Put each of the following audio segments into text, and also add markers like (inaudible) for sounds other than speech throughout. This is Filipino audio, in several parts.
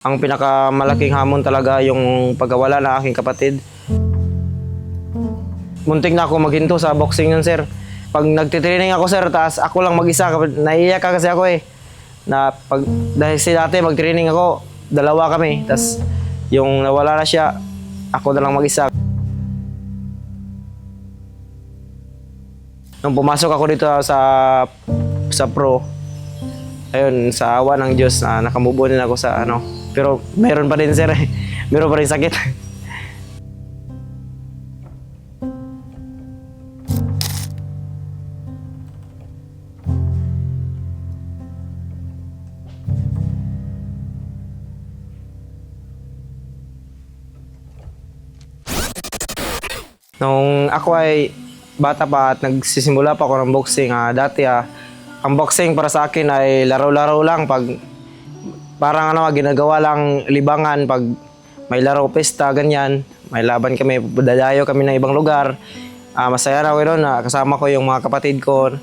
Ang pinakamalaking hamon talaga yung pagkawala ng aking kapatid. Muntik na ako maghinto sa boxing yun, sir. Pag nagtitraining ako, sir, taas ako lang mag-isa, naiiyak ka kasi ako eh. Na pag, dahil si dati mag-training ako, dalawa kami. tas yung nawala na siya, ako na lang mag-isa. Nung pumasok ako dito sa sa pro, ayun, sa awa ng Diyos, na nakamubo din ako sa ano. Pero meron pa din sir, eh. meron pa rin sakit. Nung ako ay bata pa at nagsisimula pa ako ng boxing, ah, dati ah, ang boxing para sa akin ay laro-laro lang pag parang ano, ginagawa lang libangan pag may laro, pesta, ganyan. May laban kami, dadayo kami ng ibang lugar. Ah, masaya na ako doon, kasama ko yung mga kapatid ko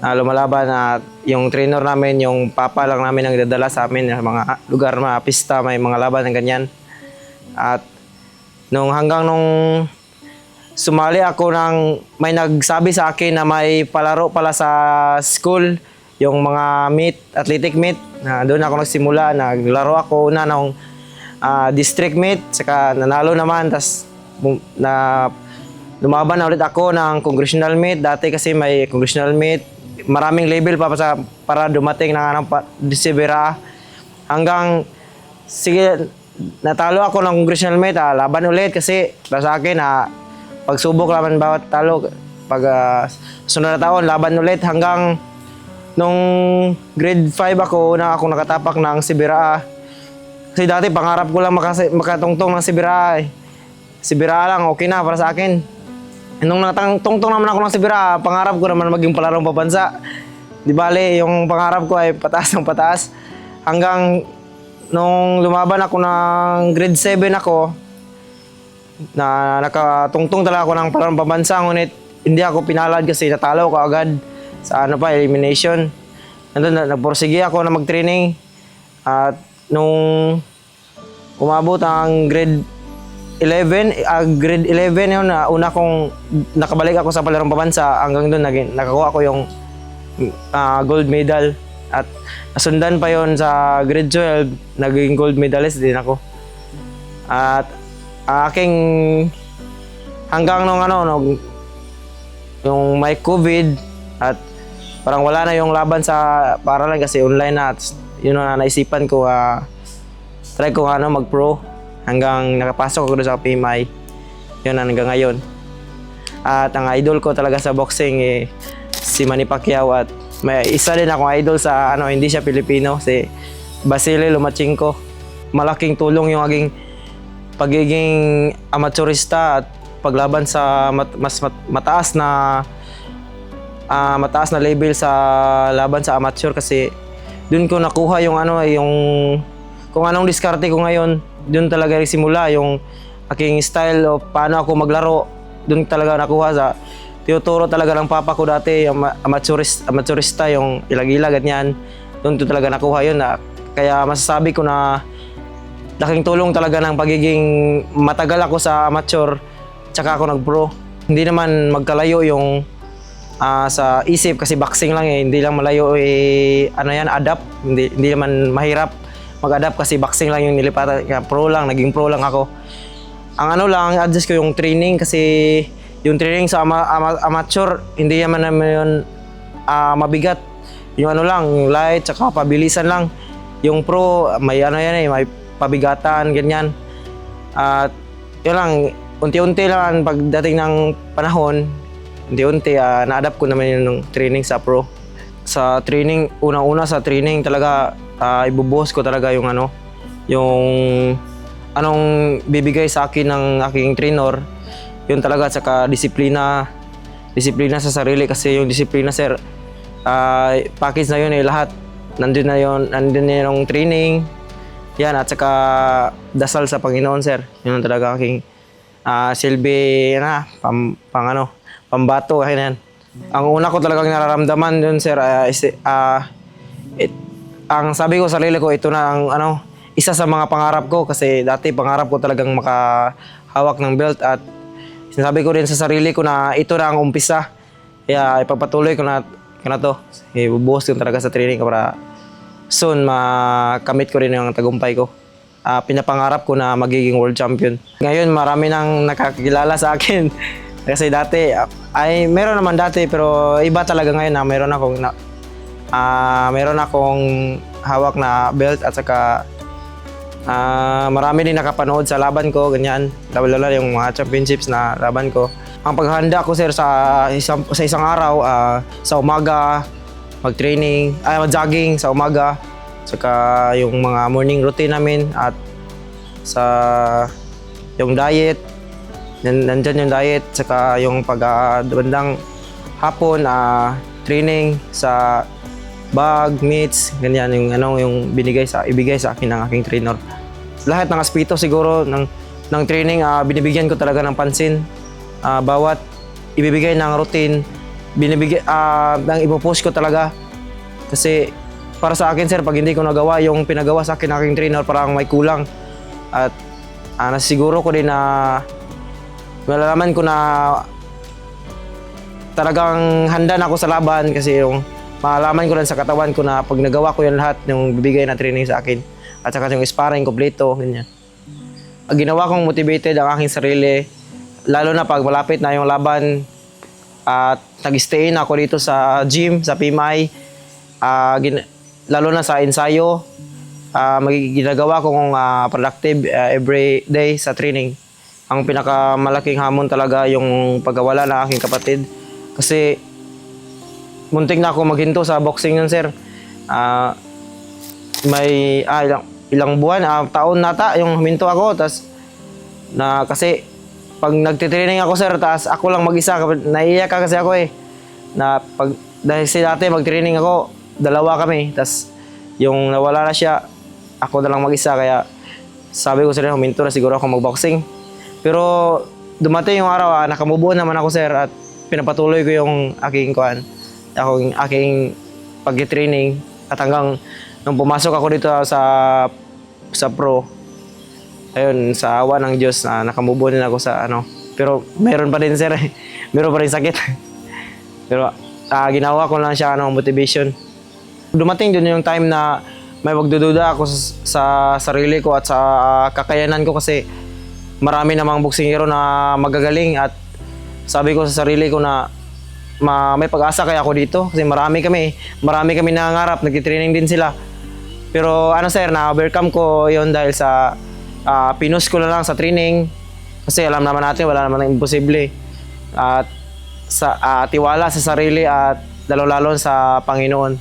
na lumalaban at yung trainer namin, yung papa lang namin ang dadala sa amin sa mga lugar, mga pista, may mga laban ng ganyan. At nung hanggang nung sumali ako ng may nagsabi sa akin na may palaro pala sa school yung mga meet, athletic meet. Na doon ako nagsimula, naglaro ako una ng ah, district meet, saka nanalo naman, tas na lumaban na ulit ako ng congressional meet. Dati kasi may congressional meet, maraming level pa sa, para dumating ng anong Disibera. Hanggang, sige, natalo ako ng congressional meet, ah, laban ulit kasi para sa akin, ah, pagsubok laban bawat talo. Pag ah, sunod na taon laban ulit hanggang nung grade 5 ako na ako nakatapak ng Sibira. Kasi dati pangarap ko lang makasi, makatungtong ng Sibira eh. Sibira lang okay na para sa akin. Nung nakatungtong naman ako ng Sibira pangarap ko naman maging palarong pabansa. Di bale yung pangarap ko ay pataas ng pataas. Hanggang nung lumaban ako ng grade 7 ako na nakatungtong talaga ako ng parang pabansa ngunit hindi ako pinalad kasi natalo ko agad sa ano pa elimination. Nandun, na, nagporsige ako na mag-training at nung umabot ang grade 11, ah, grade 11 yun na una kong nakabalik ako sa palarong pabansa hanggang doon naging nakakuha ko yung ah, gold medal at nasundan pa yon sa grade 12 naging gold medalist din ako. At aking hanggang nung ano nung yung may COVID at parang wala na yung laban sa paralan kasi online na at yun na naisipan ko ah try ko ano mag-pro hanggang nakapasok ako sa PMI yun hanggang ngayon. At ang idol ko talaga sa boxing eh, si Manny Pacquiao at may isa din akong idol sa ano hindi siya Pilipino si Basile Lomachenko. Malaking tulong yung aging pagiging amateurista at paglaban sa mat- mas mat- mataas na ah, mataas na level sa laban sa amateur kasi doon ko nakuha yung ano eh, yung kung anong diskarte ko ngayon doon talaga simula yung aking style of paano ako maglaro. Doon talaga nakuha sa tinuturo talaga ng papa ko dati yung ama- amateurist, amateurista yung ilag-ilag ganyan doon talaga nakuha yun na kaya masasabi ko na laking tulong talaga ng pagiging matagal ako sa amateur tsaka ako nag-pro. Hindi naman magkalayo yung ah, sa isip kasi boxing lang eh, hindi lang malayo eh, ano yan, adapt. Hindi, hindi naman mahirap mag-adapt kasi boxing lang yung nilipatan. Kaya pro lang, naging pro lang ako. Ang ano lang, adjust ko yung training kasi yung training sa ama, ama- amateur, hindi naman naman yun ah, mabigat. Yung ano lang, light, tsaka pabilisan lang. Yung pro, may ano yan eh, may pabigatan, ganyan. At yun lang, unti-unti lang pagdating ng panahon, unti-unti ah, na-adapt ko naman yung training sa pro. Sa training, unang-una sa training talaga, uh, ibubuhos ko talaga yung ano, yung anong bibigay sa akin ng aking trainer, yun talaga, saka disiplina, disiplina sa sarili kasi yung disiplina sir, ah, package na yun eh, lahat. Nandun na yun, nandun na yung training, yan, at saka dasal sa Panginoon, sir. Yun ang talaga aking ah, silbi na, pam, pang ano, pambato, kaya yan. Ang una ko talagang nararamdaman dun, sir, ah, is, ah, it, ang sabi ko sa sarili ko, ito na ang ano, isa sa mga pangarap ko kasi dati pangarap ko talagang makahawak ng belt at sinasabi ko rin sa sarili ko na ito na ang umpisa. Kaya ipagpatuloy ko na, ko na to. Ibubuhos ko talaga sa training ko para soon makamit ko rin yung tagumpay ko. Ah, pinapangarap ko na magiging world champion. Ngayon marami nang nakakilala sa akin. (laughs) Kasi dati, ay meron naman dati pero iba talaga ngayon na meron akong na, ah meron akong hawak na belt at saka ah marami din nakapanood sa laban ko, ganyan. Lalo-lalo yung mga championships na laban ko. Ang paghahanda ko sir sa isang, sa isang araw, ah, sa umaga, mag-training, ay mag-jogging sa umaga, saka yung mga morning routine namin at sa yung diet, nan nandyan yung diet, saka yung pag ah, bandang hapon, ah, training sa bag, meats, ganyan yung ano yung binigay sa ibigay sa akin ng aking trainer. Lahat ng aspeto siguro ng ng training ah, binibigyan ko talaga ng pansin. Ah, bawat ibibigay ng routine, binibigay ah ang ipopost ko talaga. Kasi para sa akin sir pag hindi ko nagawa yung pinagawa sa akin ng aking trainer parang may kulang. At ah, nasiguro ko din na malalaman ko na talagang handa na ako sa laban kasi yung malaman ko rin sa katawan ko na pag nagawa ko yung lahat ng bibigay na training sa akin. At saka yung sparring kompleto ganyan. Ginawa kong motivated ang aking sarili lalo na pag malapit na yung laban at nag-stay na ako dito sa gym sa PMI Ah, gin- lalo na sa ensayo. Ah, mag- ginagawa kong ah, productive ah, every day sa training. Ang pinakamalaking hamon talaga yung pagkawala ng aking kapatid. Kasi muntik na ako maghinto sa boxing yun sir. Ah, may ah, ilang, ilang buwan ah, taon nata yung huminto ako. Tas na kasi pag nagtitraining ako sir tas ako lang mag-isa. Naiiyak ka kasi ako eh. Na pag dahil si dati mag-training ako. Dalawa kami. Tas yung nawala na siya ako na lang mag-isa. Kaya sabi ko rin huminto na siguro ako mag-boxing. Pero dumating yung araw ah, nakamubuo naman ako sir at pinapatuloy ko yung aking kuan aking aking pag-training. At hanggang nung pumasok ako dito sa sa pro ayun sa awa ng Diyos na nakamubo din ako sa ano pero meron pa din sir (laughs) meron pa rin sakit. (laughs) Pero ah, ginawa ko lang siya ano motivation. Dumating din yung time na may magdududa ako sa, sa sarili ko at sa ah, kakayanan ko kasi marami namang boksingero na magagaling at sabi ko sa sarili ko na ma, may pag-asa kaya ako dito kasi marami kami marami kami nangangarap nagtitraining din sila. Pero ano sir na overcome ko yon dahil sa ah, pinus ko na lang sa training. Kasi alam naman natin wala naman imposible. At sa ah, tiwala sa sarili at lalo-lalo sa Panginoon.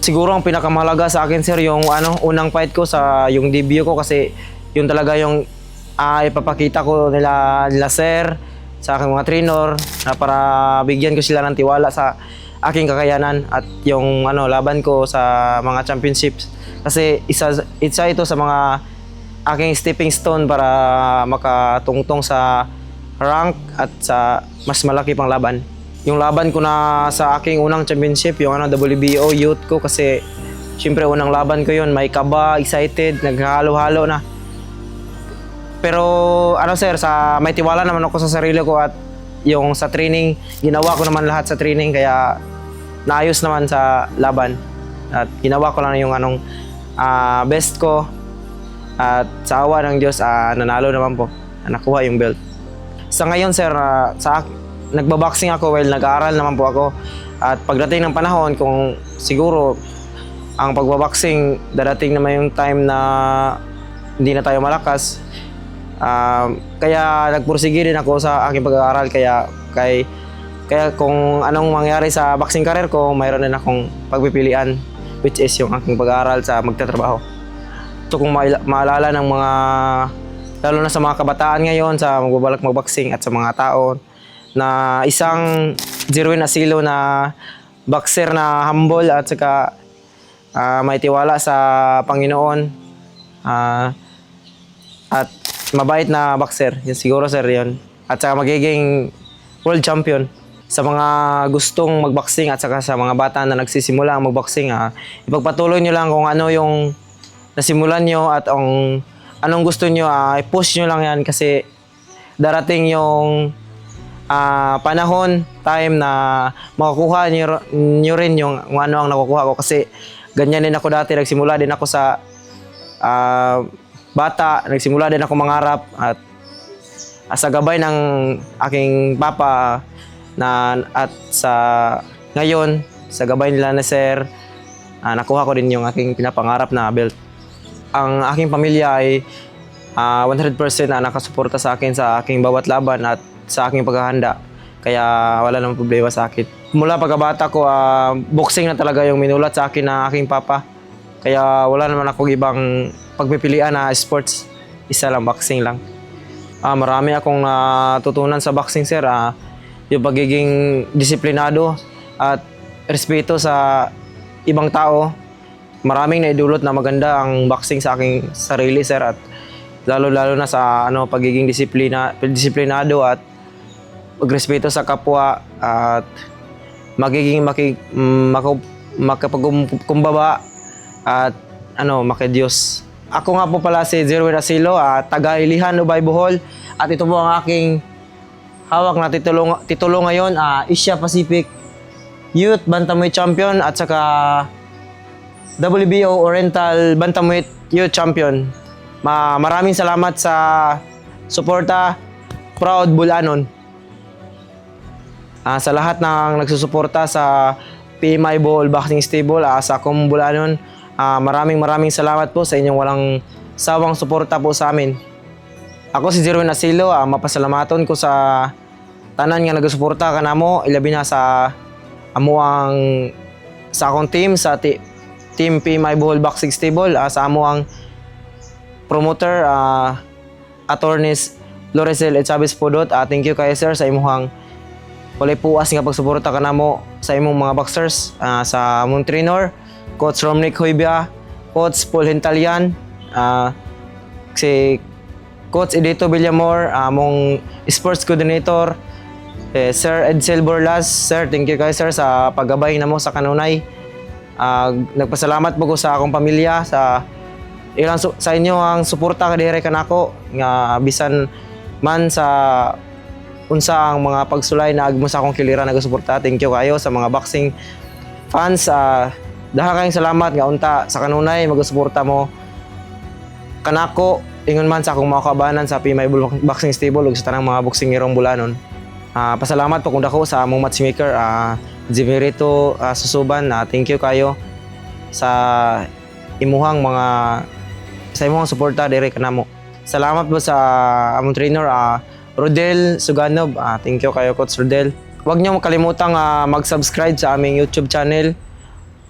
Siguro ang pinakamahalaga sa akin sir yung ano unang fight ko sa yung debut ko kasi yun talaga yung ah, ipapakita ko nila nila sir sa aking mga trainer na para bigyan ko sila ng tiwala sa aking kakayanan at yung ano laban ko sa mga championships. Kasi isa isa ito sa mga aking stepping stone para makatungtong sa rank at sa mas malaki pang laban yung laban ko na sa aking unang championship, yung ano, WBO youth ko kasi syempre unang laban ko yun, may kaba, excited, naghalo-halo na. Pero ano sir, sa may tiwala naman ako sa sarili ko at yung sa training, ginawa ko naman lahat sa training kaya naayos naman sa laban. At ginawa ko lang yung anong ah, best ko at sa awa ng Diyos, ah, nanalo naman po. Nakuha yung belt. Sa ngayon sir, ah, sa nagbaboxing ako while nag-aaral naman po ako. At pagdating ng panahon, kung siguro ang pagbaboxing, darating naman yung time na hindi na tayo malakas. Um, kaya nagpursige din ako sa aking pag-aaral kaya kay kaya kung anong mangyari sa boxing career ko, mayroon din akong pagpipilian which is yung aking pag-aaral sa magtatrabaho. Ito kung maila- maalala ng mga lalo na sa mga kabataan ngayon sa magbabalak magboxing at sa mga tao na isang Jerwin Asilo na boxer na humble at saka ah, may tiwala sa Panginoon Ah, at mabait na boxer. Yun siguro sir yun. At saka magiging world champion. Sa mga gustong magboxing at saka sa mga bata na nagsisimula ang magboxing, ah, ipagpatuloy nyo lang kung ano yung nasimulan nyo at ang anong gusto nyo, ay push nyo lang yan kasi darating yung ah, panahon, time na makukuha nyo, nyo rin yung kung ano ang nakukuha ko kasi ganyan din ako dati, nagsimula din ako sa ah, bata, nagsimula din ako mangarap at ah, sa gabay ng aking papa na at sa ngayon sa gabay nila na sir ah, nakuha ko din yung aking pinapangarap na belt. Ang aking pamilya ay ah, 100% na nakasuporta sa akin sa aking bawat laban at sa aking paghahanda. Kaya wala namang problema sa akin. Mula pagkabata ko, ah, boxing na talaga yung minulat sa akin ng aking papa. Kaya wala naman ako ibang pagpipilian na sports. Isa lang, boxing lang. Ah, marami akong natutunan sa boxing, sir. Ah, yung pagiging disiplinado at respeto sa ibang tao. Maraming naidulot na maganda ang boxing sa aking sarili, sir. At lalo-lalo na sa ano pagiging disiplina, disiplinado at pagrespeto sa kapwa at magiging maki, maka, makapagkumbaba at ano, makidiyos. Ako nga po pala si Zerwin Asilo, at taga Ilihan, Ubay, Bohol. At ito po ang aking hawak na titulo, titulo ngayon, ah, Asia Pacific Youth Bantamweight Champion at saka WBO Oriental Bantamweight Youth Champion. Ma maraming salamat sa suporta. Proud Bulanon. Ah, sa lahat ng nagsusuporta sa PMI Bowl Boxing Stable, ah, sa akong Bulanon, ah, maraming maraming salamat po sa inyong walang sawang suporta po sa amin. Ako si Jerwin Asilo, ah, mapasalamaton ko sa tanan nga nagsuporta kanamo, ilabi na sa amo ang sa akong team sa team PMI Bohol Boxing Stable ah, sa amo ang promoter ah attorneys Loresel et Chavez Podot ah, thank you kay sir sa imuhang walay puas nga pagsuporta kanamo sa imong mga boxers ah, sa among trainer coach Romnick Hoybia coach Paul Hintalian ah, si coach Edito Villamor among sports coordinator eh, Sir Edsel Borlas, Sir, thank you kay Sir sa paggabay na mo sa kanunay. Ah, nagpasalamat po ko sa akong pamilya, sa ilang sa inyo ang suporta kadire kanako nga bisan man sa unsa ang mga pagsulay na agmo sa akong kilira nagasuporta. Thank you kayo sa mga boxing fans. Uh, dahil kayong salamat nga unta sa kanunay magasuporta mo kanako ingon man sa akong mga kabanan sa PMI Boxing Stable ug sa tanang mga boxing irong bulanon. Ah, pasalamat po kung dako sa among matchmaker ah Jimerito ah, Susuban. Ah, thank you kayo sa imuhang mga sa imuhang suporta dire kanamo. Salamat po sa among trainer ah Rodel Suganob. Ah, thank you kayo Coach Rodel. Huwag niyo makalimutang ah, mag-subscribe sa aming YouTube channel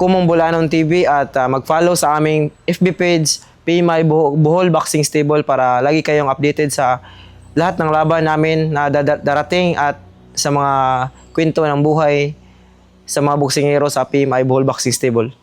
Kumong Bulanon TV at ah, mag-follow sa aming FB page PMI Bohol Boxing Stable para lagi kayong updated sa lahat ng laban namin na darating at sa mga kwento ng buhay sa mga boksingero sa PMI Bohol Boxing Stable.